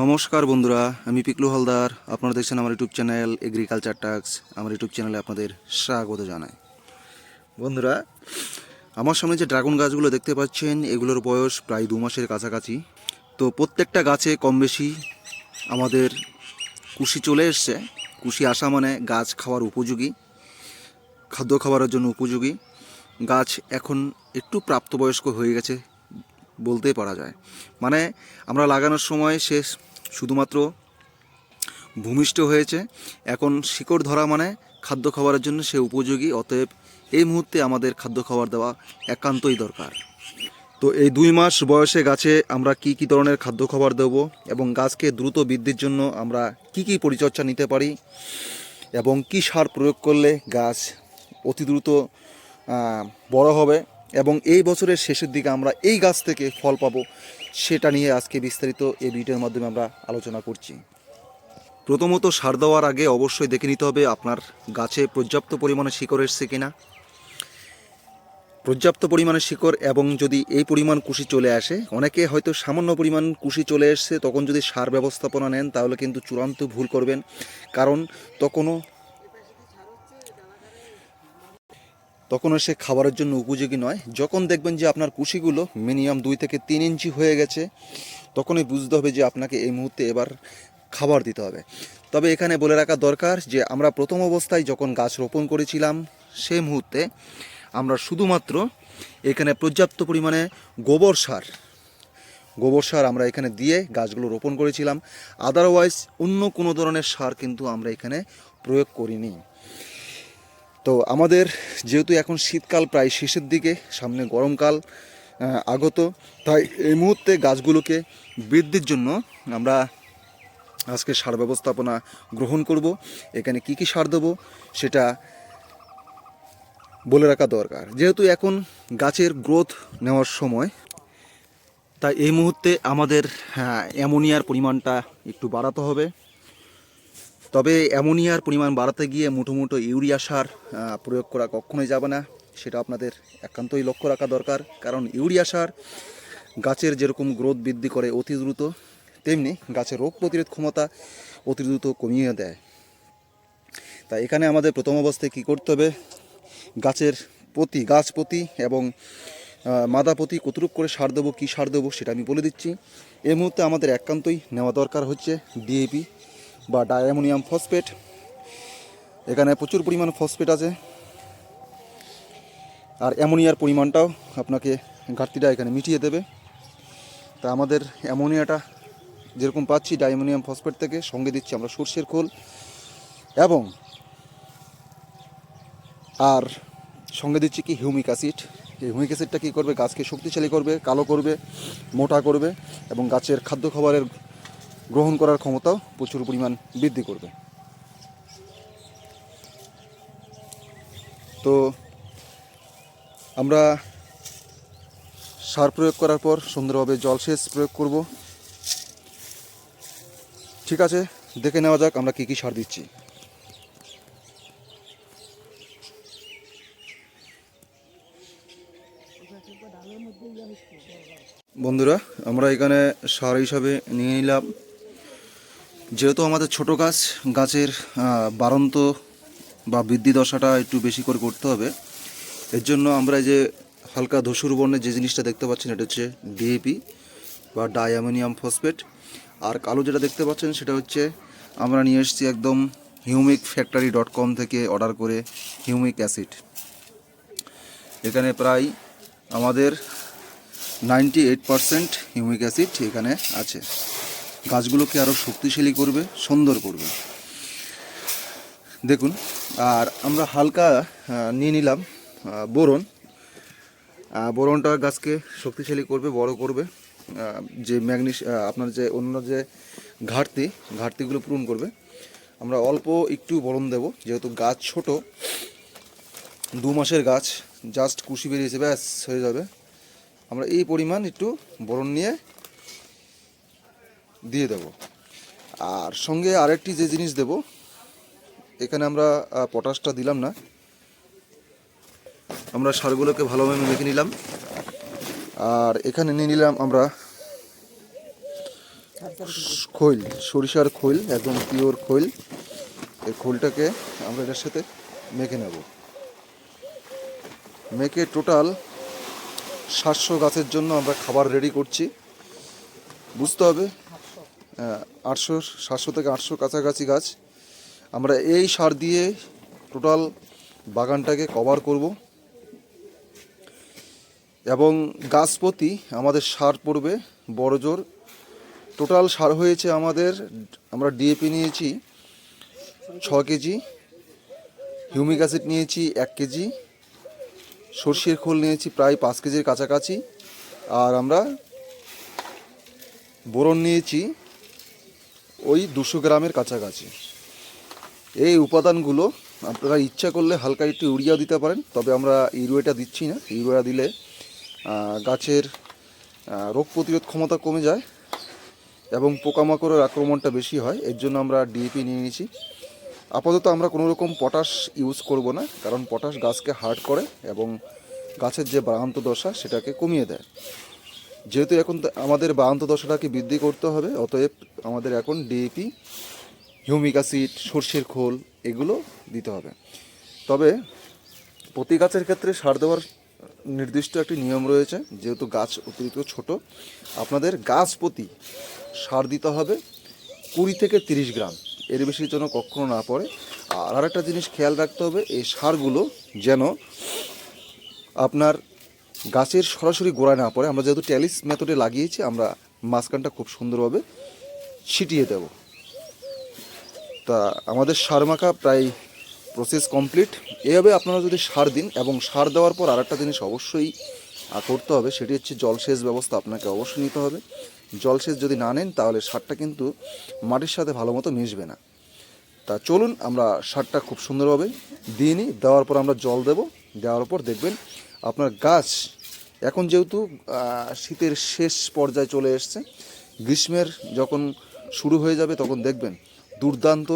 নমস্কার বন্ধুরা, আমি পিকলু হালদার। আপনারা দেখছেন আমার ইউটিউব চ্যানেল এগ্রিকালচার টাক্স আমার ইউটিউব চ্যানেলে আপনাদের স্বাগত জানাই। বন্ধুরা, আমার সামনে যে ড্রাগন গাছগুলো দেখতে পাচ্ছেন, এগুলোর বয়স প্রায় দু মাসের কাছাকাছি। তো প্রত্যেকটা গাছে কম বেশি আমাদের কুশি চলে এসছে। কুশি আসা মানে গাছ খাওয়ার উপযোগী, খাদ্য খাবারের জন্য উপযোগী। গাছ এখন একটু প্রাপ্তবয়স্ক হয়ে গেছে। বলতে পারা যায়। মানে আমরা লাগানোর সময় সে শুধুমাত্র ভূমিষ্ঠ হয়েছে, এখন শিকড় ধরা মানে খাদ্য খাবারের জন্য সে উপযোগী, অতএব এই মুহূর্তে আমাদের খাদ্য খাবার দেওয়া একান্তই দরকার। তো এই দুই মাস বয়সে গাছে আমরা কি কি ধরনের খাদ্য খাবার দেবো এবং গাছকে দ্রুত বৃদ্ধির জন্য আমরা কি কি পরিচর্যা নিতে পারি এবং কি সার প্রয়োগ করলে গাছ অতি দ্রুত বড় হবে এবং এই বছরের শেষের দিকে আমরা এই গাছ থেকে ফল পাবো, সেটা নিয়ে আজকে বিস্তারিত এই ভিডিওর মাধ্যমে আমরা আলোচনা করছি। প্রথমত সার দেওয়ার আগে অবশ্যই দেখে নিতে হবে আপনার গাছে পর্যাপ্ত পরিমাণে শিকড় এসছে কিনা। পর্যাপ্ত পরিমাণে শিকড় এবং যদি এই পরিমাণ কুশি চলে আসে, অনেকে হয়তো সামান্য পরিমাণ কুশি চলে এসছে, তখন যদি সার ব্যবস্থাপনা নেন, তাহলে কিন্তু চূড়ান্ত ভুল করবেন। কারণ তখনও তখনও সে খাবারের জন্য উপযোগী নয়। যখন দেখবেন যে আপনার কুশিগুলো মিনিমাম দুই থেকে তিন ইঞ্চি হয়ে গেছে, তখনই বুঝতে হবে যে আপনাকে এই মুহূর্তে এবার খাবার দিতে হবে। তবে এখানে বলে রাখা দরকার যে, আমরা প্রথম অবস্থায় যখন গাছ রোপণ করেছিলাম সেই মুহূর্তে আমরা শুধুমাত্র এখানে পর্যাপ্ত পরিমাণে গোবর সার গোবর সার আমরা এখানে দিয়ে গাছগুলো রোপণ করেছিলাম। আদারওয়াইজ অন্য কোনো ধরনের সার কিন্তু আমরা এখানে প্রয়োগ করিনি। তো আমাদের যেহেতু এখন শীতকাল প্রায় শেষের দিকে সামনে গরমকাল আগত তাই এই মুহূর্তে গাছগুলোকে বৃদ্ধির জন্য আমরা আজকে সার ব্যবস্থাপনা গ্রহণ করব। এখানে কি কি সার দেবো সেটা বলে রাখা দরকার। যেহেতু এখন গাছের গ্রোথ নেওয়ার সময় তাই এই মুহূর্তে আমাদের হ্যাঁ, অ্যামোনিয়ার পরিমাণটা একটু বাড়াতে হবে। তবে অ্যামোনিয়ার পরিমাণ বাড়াতে গিয়ে মুঠো মুঠো ইউরিয়া সার প্রয়োগ করা কখনোই যাবে না। সেটা আপনাদের একান্তই লক্ষ্য রাখা দরকার। কারণ ইউরিয়া সার গাছের যেরকম গ্রোথ বৃদ্ধি করে অতি দ্রুত, তেমনি গাছের রোগ প্রতিরোধ ক্ষমতা অতি দ্রুত কমিয়ে দেয়। তাই এখানে আমাদের প্রথম অবস্থায় কী করতে হবে? গাছের প্রতি, গাছ প্রতি এবং মাদা প্রতি কতটুক করে সার দেবো, কী সার দেবো সেটা আমি বলে দিচ্ছি। এই মুহূর্তে আমাদের একান্তই নেওয়া দরকার হচ্ছে ডিএপি বা ডায়ামোনিয়াম ফসফেট এখানে প্রচুর পরিমাণ ফসফেট আছে। আর অ্যামোনিয়ার পরিমাণটাও আপনাকে ঘাটতিটা এখানে মিটিয়ে দেবে। তা আমাদের অ্যামোনিয়াটা যেরকম পাচ্ছি ডায়ামোনিয়াম ফসফেট থেকে সঙ্গে দিচ্ছি আমরা সর্ষের খোল। এবং আর সঙ্গে দিচ্ছি কি হিউমিক অ্যাসিড এই হিউমিক অ্যাসিডটা কী করবে? গাছকে শক্তিশালী করবে, কালো করবে, মোটা করবে এবং গাছের খাদ্য খাবারের গ্রহণ করার ক্ষমতাও প্রচুর পরিমাণ বৃদ্ধি করবে। তো আমরা সার প্রয়োগ করার পর সুন্দরভাবে জলসেচ প্রয়োগ করব। ঠিক আছে, দেখে নেওয়া যাক আমরা কী কী সার দিচ্ছি। বন্ধুরা, আমরা এখানে সার হিসাবে নিয়ে নিলাম। যেহেতু আমাদের ছোট গাছ গাছের আহ, বাড়ন্ত বা বৃদ্ধি দশাটা একটু বেশি করে করতে হবে। এর জন্য আমরা যে হালকা ধসুর বর্ণের যে জিনিসটা দেখতে পাচ্ছেন এটা হচ্ছে ডিএপি বা ডায়ামোনিয়াম ফসফেট আর কালো যেটা দেখতে পাচ্ছেন সেটা হচ্ছে আমরা নিয়ে এসেছি একদম হিউমিক ফ্যাক্টরি ডট কম থেকে অর্ডার করে হিউমিক অ্যাসিড এখানে প্রায় আমাদের ninety eight percent humic acid এখানে আছে। গাছগুলোকে আরও শক্তিশালী করবে, সুন্দর করবে। দেখুন, আর আমরা হালকা নিয়ে নিলাম বোরন। বোরনটা গাছকে শক্তিশালী করবে, বড় করবে। যে ম্যাগনিস আপনার যে অন্য যে ঘাটতি, ঘাটতিগুলো পূরণ করবে। আমরা অল্প একটু বরণ দেব, যেহেতু গাছ ছোট। দু মাসের গাছ, জাস্ট কুশি বেরিয়েছে, ব্যাস, হয়ে যাবে। আমরা এই পরিমাণ একটু বরণ নিয়ে দিয়ে দেব। আর সঙ্গে আরেকটি যে জিনিস দেব, এখানে আমরা পটাশটা দিলাম না। আমরা সারগুলোকে ভালোভাবে মেখে নিলাম। আর এখানে নিয়ে নিলাম আমরা খৈল, সরিষার খৈল, একদম পিওর খৈল। এই খোলটাকে আমরা এটার সাথে মেখে নেব। মেখে টোটাল সাতশো গাছের জন্য আমরা খাবার রেডি করছি। বুঝতে হবে আটশো, সাতশো থেকে আটশো কাছাকাছি গাছ। আমরা এই সার দিয়ে টোটাল বাগানটাকে কভার করব। এবং গাছ প্রতি আমাদের সার পড়বে, বড় জোর। টোটাল সার হয়েছে আমাদের, আমরা ডিএপি নিয়েছি ছ কেজি, হিউমিক অ্যাসিড নিয়েছি এক কেজি, সর্ষের খোল নিয়েছি প্রায় পাঁচ কেজির কাছাকাছি। আর আমরা বোরন নিয়েছি ওই দুশো গ্রামের কাছাকাছি। এই উপাদানগুলো আপনারা ইচ্ছা করলে হালকা একটু ইউরিয়া দিতে পারেন, তবে আমরা ইউরিয়াটা দিচ্ছি না। ইউরিয়া দিলে গাছের রোগ প্রতিরোধ ক্ষমতা কমে যায় এবং পোকামাকড়ের আক্রমণটা বেশি হয়, এর জন্য আমরা ডিএপি নিয়ে নিয়েছি। আপাতত আমরা কোনো রকম পটাশ ইউজ করব না, কারণ পটাশ গাছকে হার্ড করে এবং গাছের যে বারান্ত দশা সেটাকে কমিয়ে দেয়। যেহেতু এখন আমাদের বারান্ত দশাটাকে বৃদ্ধি করতে হবে, অতএব আমাদের এখন ডিএপি হিউমিক অ্যাসিড, সর্ষের খোল এগুলো দিতে হবে। তবে প্রতি গাছের ক্ষেত্রে সার দেওয়ার নির্দিষ্ট একটি নিয়ম রয়েছে, যেহেতু গাছ অতিরিক্ত ছোট, আপনাদের গাছ প্রতি সার দিতে হবে কুড়ি থেকে তিরিশ গ্রাম, এর বেশি যেন কখনো না পড়ে। আর আরেকটা জিনিস খেয়াল রাখতে হবে, এই সারগুলো যেন আপনার গাছের সরাসরি গোড়ায় না পড়ে, আমরা যেহেতু ট্যালিস মেথডে লাগিয়েছি, আমরা মাঝখানটা খুব সুন্দরভাবে ছিটিয়ে দেব। তা আমাদের সার মাখা প্রায় প্রসেস কমপ্লিট এভাবে আপনারা যদি সার দিন এবং সার দেওয়ার পর আরেকটা জিনিস অবশ্যই করতে হবে, সেটি হচ্ছে জলসেচ ব্যবস্থা আপনাকে অবশ্যই নিতে হবে। জলসেচ যদি না নেন, তাহলে সারটা কিন্তু মাটির সাথে ভালো মতো মিশবে না। তা চলুন, আমরা সারটা খুব সুন্দরভাবে দিয়ে নিই, দেওয়ার পর আমরা জল দেব, দেওয়ার পর দেখবেন আপনার গাছ এখন যেহেতু শীতের শেষ পর্যায়ে চলে এসছে, গ্রীষ্মের যখন শুরু হয়ে যাবে তখন দেখবেন দুর্দান্ত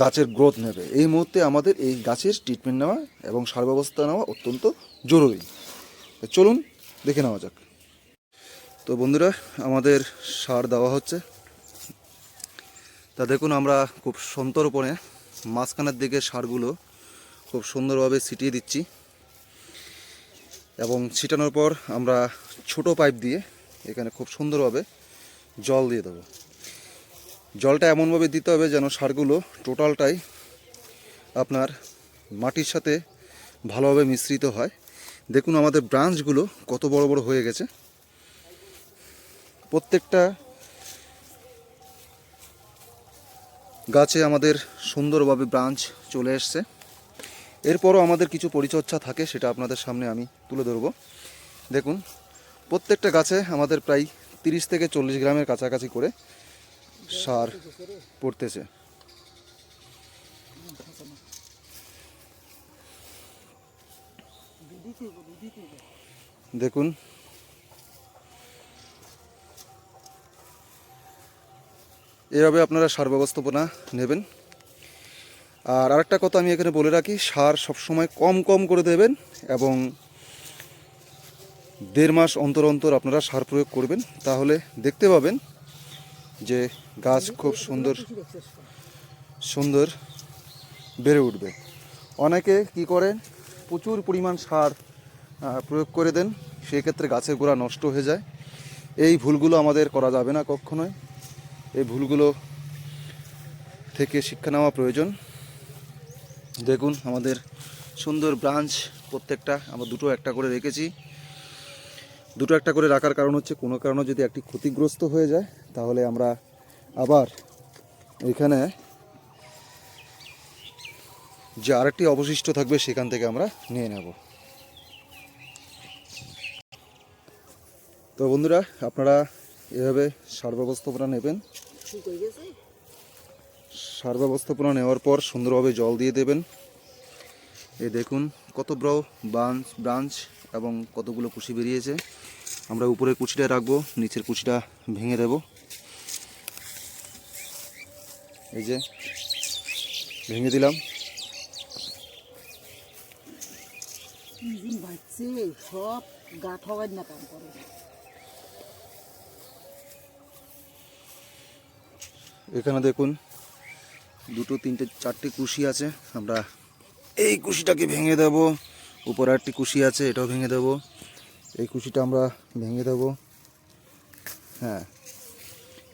গাছের গ্রোথ নেবে। এই মুহূর্তে আমাদের এই গাছের ট্রিটমেন্ট নেওয়া এবং সার ব্যবস্থা নেওয়া অত্যন্ত জরুরি। চলুন দেখে নেওয়া যাক। তো বন্ধুরা, আমাদের সার দেওয়া হচ্ছে। তা দেখুন, আমরা খুব সন্তর্পণে মাঝখানের দিকে সারগুলো খুব সুন্দরভাবে ছিটিয়ে দিচ্ছি। এবং ছিটানোর পর আমরা ছোট পাইপ দিয়ে এখানে খুব সুন্দরভাবে জল দিয়ে দেবো। জলটা এমনভাবে দিতে হবে যেন সারগুলো টোটালটাই আপনার মাটির সাথে ভালোভাবে মিশ্রিত হয়। দেখুন আমাদের ব্রাঞ্চগুলো কত বড় বড় হয়ে গেছে। প্রত্যেকটা গাছে আমাদের সুন্দরভাবে ব্রাঞ্চ চলে এসছে। এরপরও আমাদের কিছু পরিচর্যা থাকে, সেটা আপনাদের সামনে আমি তুলে ধরবো। দেখুন, প্রত্যেকটা গাছে আমাদের প্রায় তিরিশ থেকে চল্লিশ গ্রামের কাছাকাছি করে সার পড়তেছে। দেখুন, এভাবে আপনারা সার ব্যবস্থাপনা নেবেন। আর আরেকটা কথা আমি এখানে বলে রাখি, সার সবসময় কম কম করে দেবেন এবং দেড় মাস অন্তর অন্তর আপনারা সার প্রয়োগ করবেন। তাহলে দেখতে পাবেন যে গাছ খুব সুন্দর সুন্দর বেড়ে উঠবে। অনেকে কি করেন, প্রচুর পরিমাণ সার প্রয়োগ করে দেন, সেক্ষেত্রে গাছের গোড়া নষ্ট হয়ে যায়। এই ভুলগুলো আমাদের করা যাবে না কখনোই। এই ভুলগুলো থেকে শিক্ষা নেওয়া প্রয়োজন। দেখুন, আমাদের সুন্দর ব্রাঞ্চ প্রত্যেকটা, আমরা দুটো একটা করে রেখেছি। দুটো একটা করে রাখার কারণ হচ্ছে, কোনো কারণে যদি একটি ক্ষতিগ্রস্ত হয়ে যায়, তাহলে আমরা আবার এখানে যে আরেকটি অবশিষ্ট থাকবে, সেখান থেকে আমরা নিয়ে নেব। তো বন্ধুরা, আপনারা এভাবে সার ব্যবস্থাপনা নেবেন। সার ব্যবস্থাপনা নেওয়ার পর সুন্দরভাবে জল দিয়ে দেবেন। এ দেখুন কত বড় ব্রাঞ্চ ব্রাঞ্চ এবং কতগুলো কুশি বেরিয়েছে। আমরা উপরের কুচিটা রাখব নিচের কুচিটা ভেঙে দেব। এই যে ভেঙে দিলাম। সব গা ঠগাই না কাম করে। এখানে দেখুন দুটো, তিনটে, চারটে কুশি আছে। আমরা এই কুশিটাকে ভেঙে দেব। উপরে একটি কুশি আছে, এটাও ভেঙে দেব। এই কুশিটা আমরা ভেঙে দেব। হ্যাঁ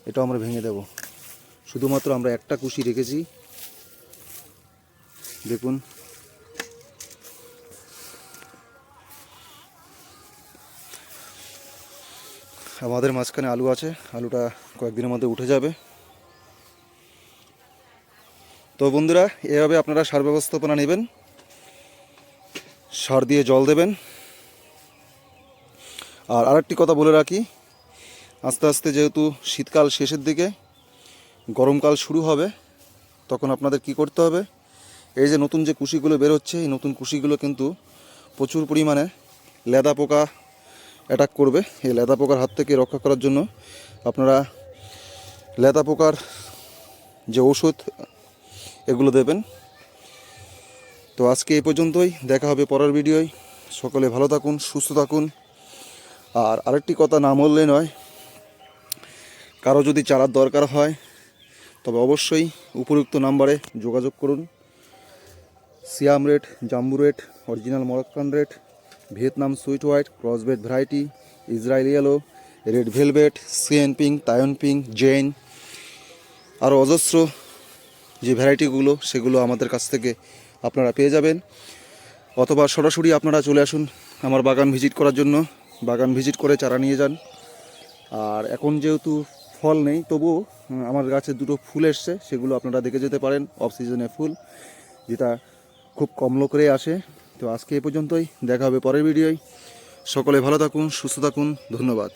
এটাও আমরা ভেঙে দেব। শুধুমাত্র আমরা একটা কুশি রেখেছি। দেখুন। আমাদের মাঝখানে আলু আছে। আলুটা কয়েকদিনের মধ্যে উঠে যাবে। তো বন্ধুরা, এভাবে আপনারা সার ব্যবস্থাপনা নেবেন। সার দিয়ে জল দেবেন। আর আরেকটি কথা বলে রাখি, আস্তে আস্তে যেহেতু শীতকাল শেষের দিকে, গরমকাল শুরু হবে, তখন আপনাদের কি করতে হবে? এই যে নতুন যে কুশিগুলো বের হচ্ছে, এই নতুন কুশিগুলো কিন্তু প্রচুর পরিমাণে লেদা পোকা অ্যাটাক করবে। এই লেদা পোকার হাত থেকে রক্ষা করার জন্য আপনারা লেদা পোকার যে ওষুধ এগুলো দেবেন। তো আজকে এই পর্যন্তই, দেখা হবে পরের ভিডিওয়। সকলে ভালো থাকুন, সুস্থ থাকুন। আর আরেকটি কথা না বললে নয়, কারও যদি চারার দরকার হয়, তবে অবশ্যই উপযুক্ত নাম্বারে যোগাযোগ করুন। Siam red, jumbo red, original Moroccan red, Vietnam sweet white, crossbred variety, Israel yellow, red velvet, CN ping তায়ন ping জেন আরও অজস্র যে ভ্যারাইটিগুলো, সেগুলো আমাদের কাছ থেকে আপনারা পেয়ে যাবেন। অথবা সরাসরি আপনারা চলে আসুন আমার বাগান ভিজিট করার জন্য। বাগান ভিজিট করে চারা নিয়ে যান। আর এখন যেহেতু ফল নেই, তবুও আমার গাছে দুটো ফুল এসছে, সেগুলো আপনারা দেখে যেতে পারেন অফ সিজনে ফুল, যেটা খুব কম লোকরে আসে। তো আজকে এ পর্যন্তই, দেখা হবে পরের ভিডিওয়। সকলে ভালো থাকুন, সুস্থ থাকুন, ধন্যবাদ।